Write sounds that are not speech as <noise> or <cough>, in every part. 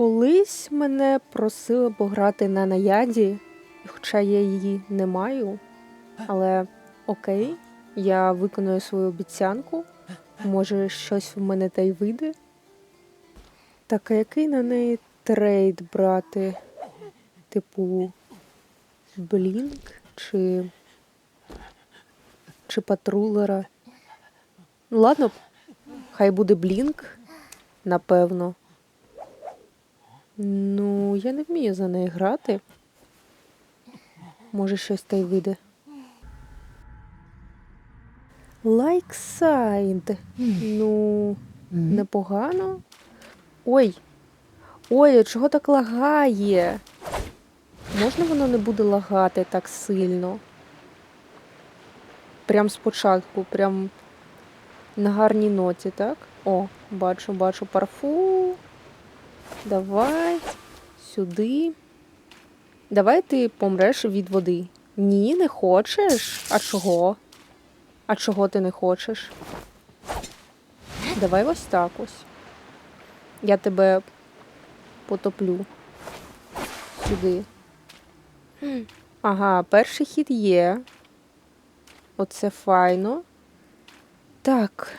Колись мене просили пограти на наяді, хоча я її не маю. Але окей, я виконую свою обіцянку. Може, щось в мене та й вийде. Так, а який на неї трейд брати? Типу Блінк чи. чи патрулера? Ну, ладно, хай буде Блінк, напевно. Ну, я не вмію за неї грати. Може, щось та й вийде. Лайксайд. Ну, непогано. Ой. Ой, а чого так лагає? Можна воно не буде лагати так сильно? Прям спочатку, прям на гарній ноті, так? О, бачу, бачу парфу. Давай сюди. Давай ти помреш від води. Ні, не хочеш? А чого? А чого ти не хочеш? Давай ось так ось. Я тебе потоплю сюди. Ага, перший хід є. Оце файно. Так.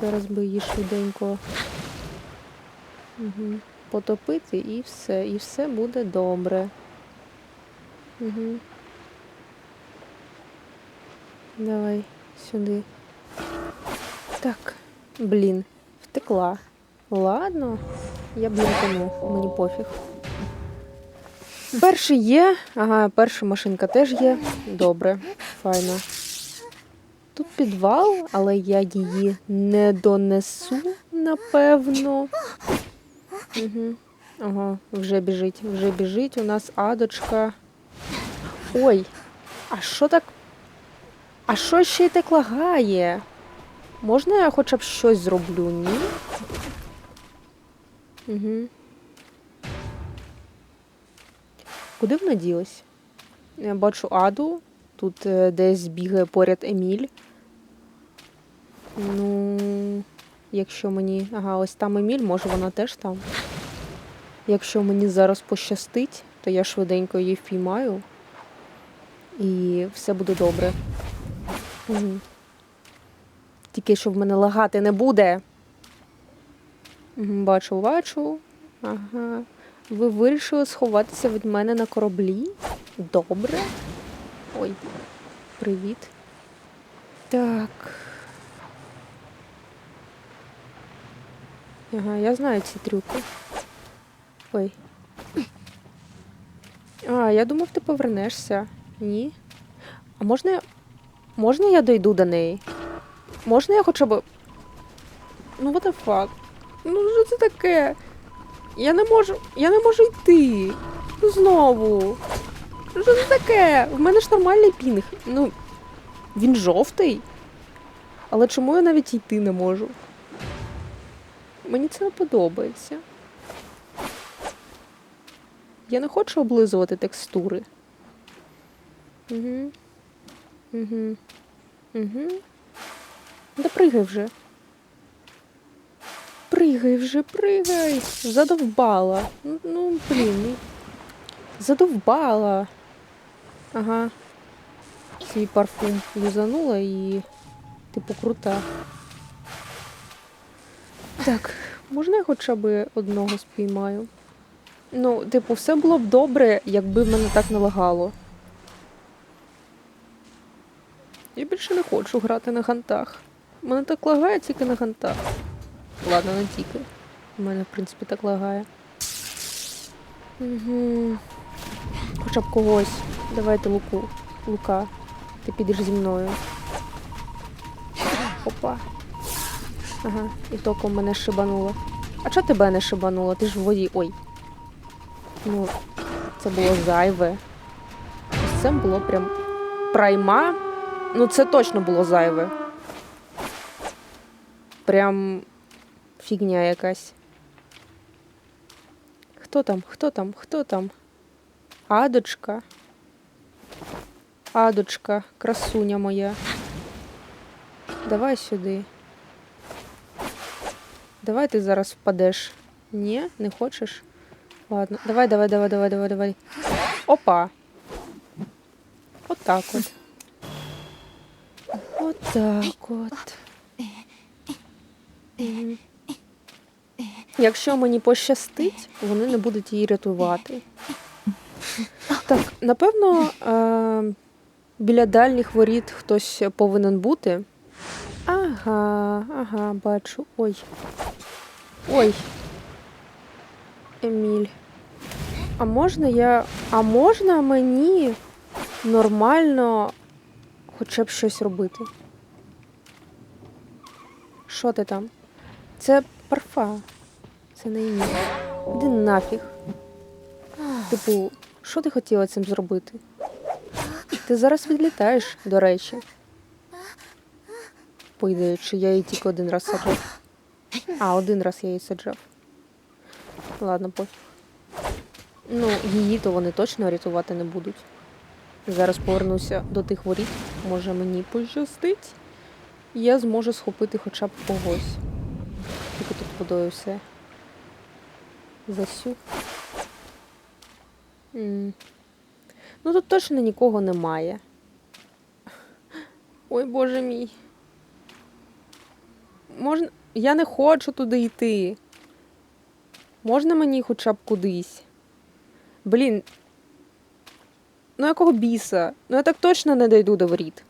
Зараз би її швиденько угу. потопити і все. І все буде добре. Угу. Давай сюди. Так, блін, втекла. Ладно, я блінкану, мені пофіг. Перший є. Ага, перша машинка теж є. Добре, файно. Тут підвал, але я її не донесу, напевно. Угу. Ага, вже біжить, вже біжить. У нас адочка. Ой, а що так? А що ще й так лагає? Можна я хоча б щось зроблю, ні? Угу. Куди вона ділась? Я бачу Аду. Тут е, десь бігає поряд Еміль. Ну, якщо мені. Ага, ось там Еміль, може вона теж там. Якщо мені зараз пощастить, то я швиденько її впіймаю. І все буде добре. Угу. Тільки щоб в мене лагати не буде. Бачу, бачу. Ага. Ви вирішили сховатися від мене на кораблі? Добре. Ой, привіт. Так. Ага, я знаю ці трюки. Ой. А, я думав, ти повернешся. Ні. А можна. Можна я дойду до неї? Можна я хоча б. Ну, what the fuck? Ну, що це таке? Я не можу. Я не можу йти. Ну знову. Що це таке? В мене ж нормальний пінг. Ну, він жовтий. Але чому я навіть йти не можу? Мені це не подобається. Я не хочу облизувати текстури. Угу. Угу. Угу. Да пригай вже. Пригай вже, пригай. Задовбала. Ну, ну блін. Задовбала. Ага. Свій парфум юзанула і типу крута. Так, можна я хоча б одного спіймаю? Ну, типу, все було б добре, якби мене так не лагало. Я більше не хочу грати на гантах. Мене так лагає тільки на гантах. Ладно, не тільки. У мене, в принципі, так лагає. Угу. Хоча б когось. Давайте луку. Лука. Ти підеш зі мною. Опа. Ага, і токо мене шибануло. А чого тебе не шибануло? Ти ж в воді. Ой. Ну, це було зайве. Ось Це було прям прайма. Ну, це точно було зайве. Прям фігня якась. Хто там? Хто там? Хто там? Адочка. Адочка, красуня моя. Давай сюди. Давай ти зараз впадеш Ні, не хочеш? Ладно, давай, давай, давай, давай, давай, давай. Опа. Отак от. Отак от. Якщо мені пощастить, вони не будуть її рятувати. Так, напевно, е- біля дальніх воріт хтось повинен бути. Ага, ага, бачу. Ой. Ой. Еміль. А можна я. А можна мені нормально хоча б щось робити? Що ти там? Це парфа. Це не Еміль. Іди нафіг. Типу, що ти хотіла цим зробити? Ти зараз відлітаєш, до речі. По ідеї, чи я її тільки один раз саджав. А, один раз я її саджав. Ладно, пофіг. Ну, її то вони точно рятувати не будуть. Зараз повернуся до тих воріт. Може мені пощастить. Я зможу схопити хоча б когось. Тільки тут водою все. Засю. М. Ну тут точно нікого немає. Ой, боже мій. Можна. Я не хочу туди йти. Можна мені хоча б кудись? Блін. Ну якого біса? Ну я так точно не дойду до воріт.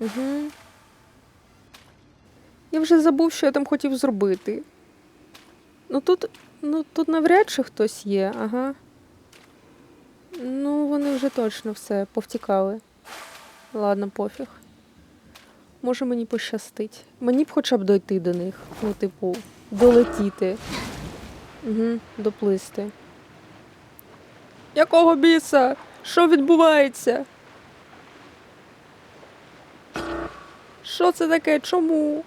Угу. Я вже забув, що я там хотів зробити. Ну тут. Ну тут навряд чи хтось є, ага. Ну, вони вже точно все повтікали. Ладно, пофіг. Може мені пощастить. Мені б хоча б дойти до них. Ну, типу, долетіти. Угу, доплисти. Якого біса? Що відбувається? Що це таке? Чому?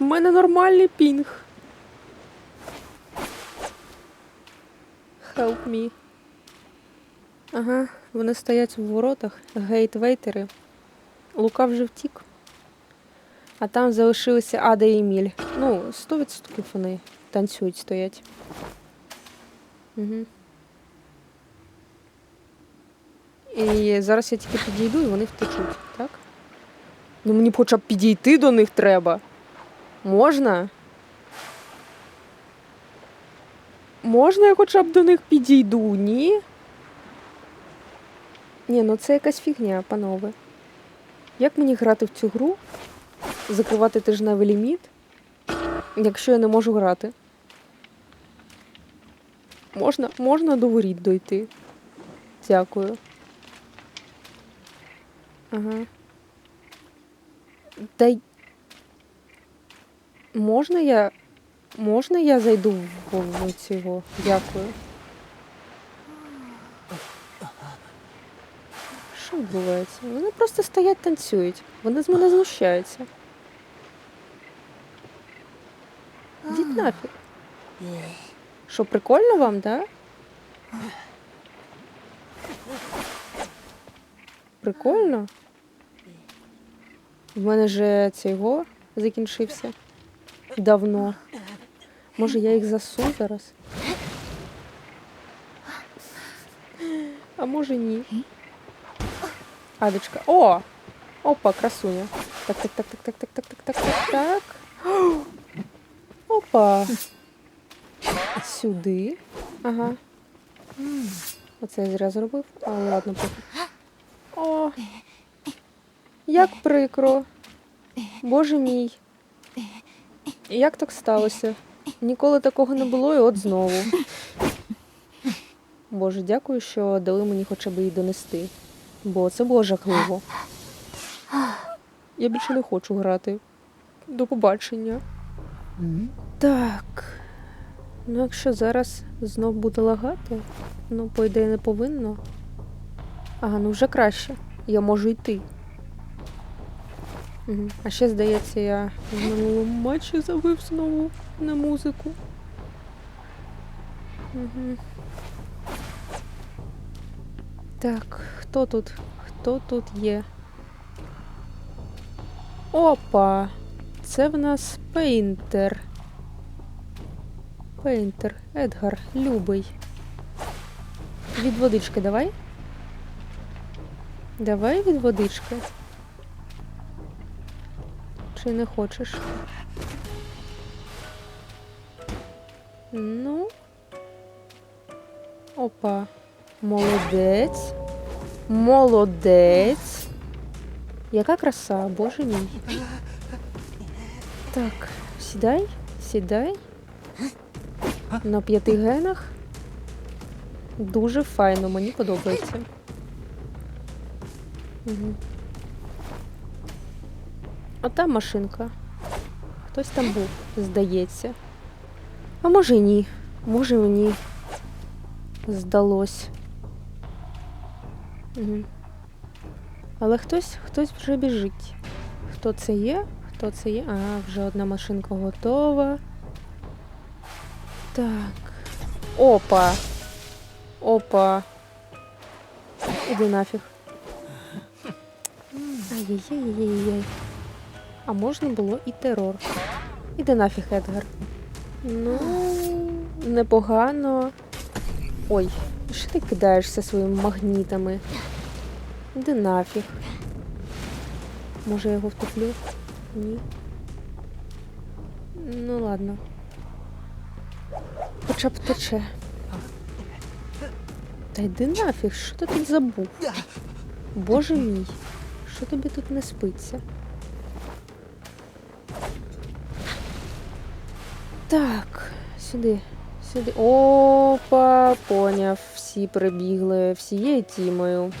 У мене нормальний пінг. Help me. Ага, вони стоять в воротах, гейтвейтери. Лука вже втік. А там залишилися Ада і Еміль. Ну, 100% вони танцюють, стоять. Угу. І зараз я тільки підійду і вони втечуть, так? Ну мені хоча б підійти до них треба. Можна? Можна я хоча б до них підійду, ні? Ні, ну це якась фігня, панове. Як мені грати в цю гру? Закривати тижневий ліміт, якщо я не можу грати? Можна, можна до воріт дойти. Дякую. Ага. Та й... Можна я. Можна я зайду в, цього? Дякую. Відбувається? Вони просто стоять танцюють. Вони з мене знущаються. Йдіть нафіг. Що, прикольно вам, да? Прикольно? В мене же цього закінчився давно. Може, я їх засу зараз? А може ні. Адочка. О! Опа, красуня. Так, так, так, так, так, так, так, так, так, так, так. <gasps> Опа. Сюди. Ага. Оце я зря зробив. А, ладно, пофіг. О! Як прикро. Боже мій. Як так сталося? Ніколи такого не було і от знову. Боже, дякую, що дали мені хоча б її донести. Бо це було жахливо. Я більше не хочу грати. До побачення. Так. Ну, якщо зараз знов буде лагати, ну, по ідеї, не повинно. Ага, ну вже краще. Я можу йти. Угу. А ще, здається, я в минулому матчі забив знову на музику. Угу. Так, хто тут? Хто тут є? Опа! це в нас Пейнтер. Пейнтер, Едгар, любий. Від водички давай. Давай від водички. Чи не хочеш? Ну. Опа. Молодець. Молодець. Яка краса, боже мій. Так, сідай, сідай. На п'яти генах. Дуже файно, мені подобається. Угу. Ота машинка. Хтось там був, здається. А може й ні. Може мені здалось. Угу. Але хтось, хтось вже біжить. Хто це є? Хто це є? А, вже одна машинка готова. Так. Опа. Опа. Іди нафіг. Ай-яй-яй-яй-яй. А можна було і терор. Іди нафіг, Едгар. Ну, непогано. Ой, що ти кидаєшся своїми магнітами? Іди нафіг. Може я його втоплю? Ні. Ну ладно. Хоча б тече. Та йди нафіг, що ти тут забув? Боже мій, що тобі тут не спиться? Так, сюди, сюди. Опа, поняв. Всі прибігли всією тімою.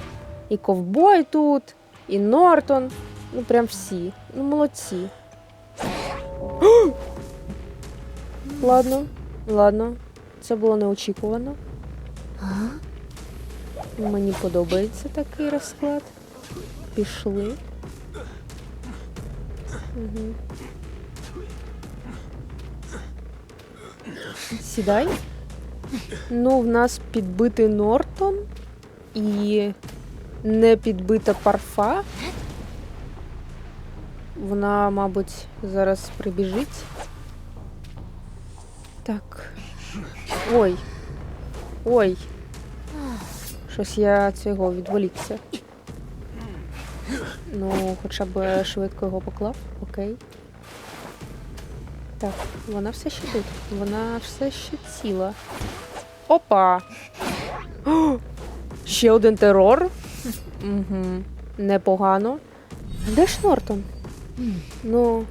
І ковбой тут, і Нортон. Ну прям всі. Ну молодці. <gasps> ладно, ладно. Це було неочікувано. Мені подобається такий розклад. Пішли. Угу. Сідай. Ну, в нас підбитий Нортон і не підбита парфа. Вона, мабуть, зараз прибіжить. Так. Ой. Ой. Щось я цього відволікся. Ну, хоча б швидко його поклав. Окей. Так, вона все ще тут. Вона все ще ціла. Опа! О, ще один терор. Угу. Непогано. Де ж Нортон? Ну.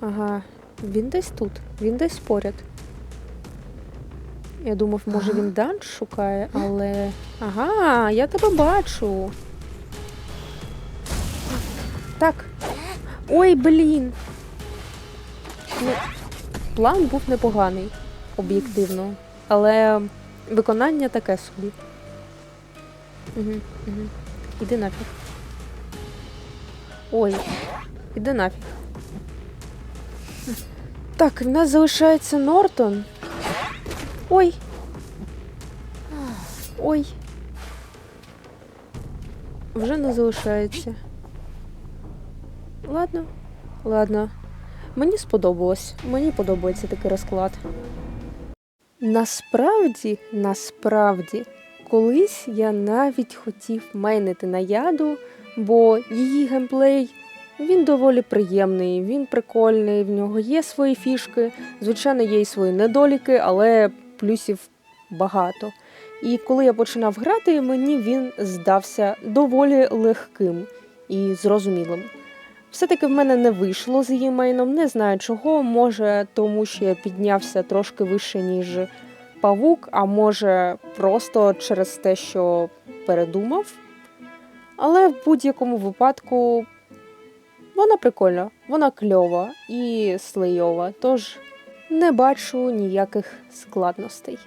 Ага, він десь тут, він десь поряд. Я думав, може він данж шукає, але. Ага, я тебе бачу. Так. Ой, блін. Ну, план був непоганий, об'єктивно. Але виконання таке собі. Угу, угу. Іди нафіг. Ой, іди нафіг. Так, в нас залишається Нортон. Ой. Ой. Вже не залишається. Ладно, ладно. Мені сподобалось. Мені подобається такий розклад. Насправді, насправді, колись я навіть хотів мейнити на яду, бо її геймплей він доволі приємний, він прикольний, в нього є свої фішки. Звичайно, є й свої недоліки, але плюсів багато. І коли я починав грати, мені він здався доволі легким і зрозумілим. Все-таки в мене не вийшло з її мейном, не знаю чого. Може, тому що я піднявся трошки вище, ніж павук, а може, просто через те, що передумав. Але в будь-якому випадку вона прикольна, вона кльова і слейова, тож не бачу ніяких складностей.